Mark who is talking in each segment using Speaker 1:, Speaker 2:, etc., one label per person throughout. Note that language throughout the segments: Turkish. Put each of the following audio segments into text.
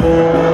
Speaker 1: Música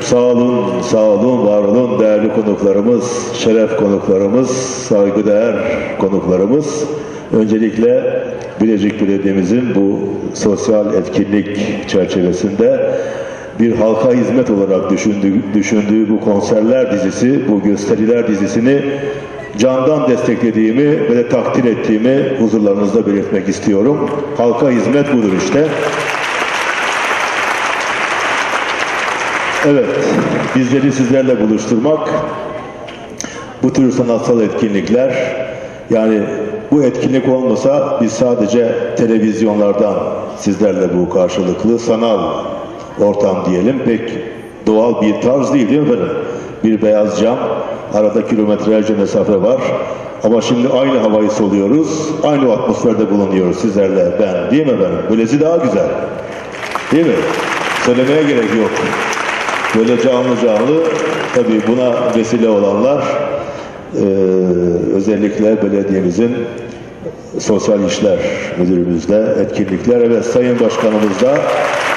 Speaker 1: Sağ olun, sağ olun, var olun değerli konuklarımız, şeref konuklarımız, saygıdeğer konuklarımız. Öncelikle Bilecik Belediye'mizin bu sosyal etkinlik çerçevesinde bir halka hizmet olarak düşündüğü, düşündüğü bu konserler dizisi, bu gösteriler dizisini candan desteklediğimi ve de takdir ettiğimi huzurlarınızda belirtmek istiyorum. Halka hizmet budur işte. Evet, bizleri sizlerle buluşturmak, bu tür sanatsal etkinlikler, yani bu etkinlik olmasa biz sadece televizyonlardan sizlerle bu karşılıklı sanal ortam diyelim pek doğal bir tarz değil değil mi efendim? Bir beyaz cam, arada kilometrelerce mesafe var. Ama şimdi aynı havayı soluyoruz, aynı atmosferde bulunuyoruz sizlerle ben değil mi efendim? Böylesi daha güzel. Değil mi? Söylemeye gerek yok. Böyle canlı canlı tabii buna vesile olanlar e, özellikle belediyemizin sosyal işler müdürümüzle etkinlikler evet Sayın Başkanımız da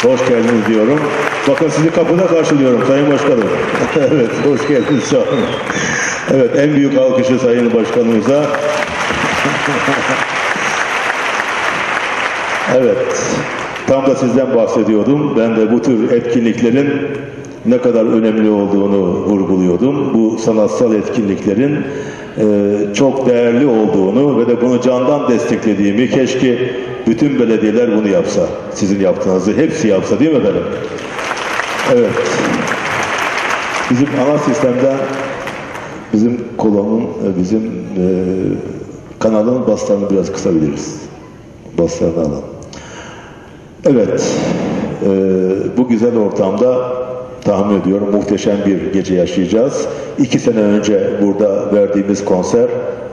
Speaker 1: hoş geldiniz diyorum. Bakın sizi kapıda karşılıyorum Sayın Başkanım. evet hoş geldiniz olun. Evet en büyük alkışı Sayın Başkanımıza. evet tam da sizden bahsediyordum. Ben de bu tür etkinliklerin ne kadar önemli olduğunu vurguluyordum. Bu sanatsal etkinliklerin e, çok değerli olduğunu ve de bunu candan desteklediğimi keşke bütün belediyeler bunu yapsa. Sizin yaptığınızı hepsi yapsa değil mi efendim? Evet. Bizim ana sistemden bizim kolonun, e, bizim e, kanalın baslarını biraz kısabiliriz. Baslarını alalım. Evet. E, bu güzel ortamda tahmin ediyorum muhteşem bir gece yaşayacağız. İki sene önce burada verdiğimiz konser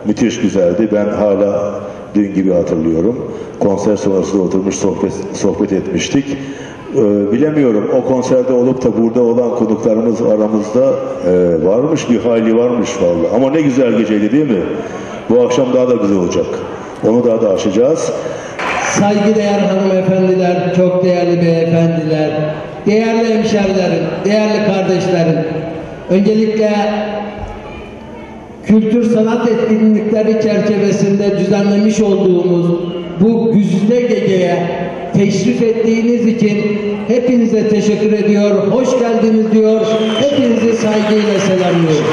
Speaker 1: müthiş güzeldi. Ben hala dün gibi hatırlıyorum. Konser sonrasında oturmuş sohbet, sohbet etmiştik. Ee, bilemiyorum o konserde olup da burada olan konuklarımız aramızda e, varmış bir hayli varmış vallahi. Ama ne güzel geceydi değil mi? Bu akşam daha da güzel olacak. Onu daha da aşacağız.
Speaker 2: Saygıdeğer hanımefendiler, çok değerli beyefendiler, değerli hemşerilerim, değerli kardeşlerim. Öncelikle kültür sanat etkinlikleri çerçevesinde düzenlemiş olduğumuz bu güzide geceye teşrif ettiğiniz için hepinize teşekkür ediyor, hoş geldiniz diyor, hepinizi saygıyla selamlıyorum.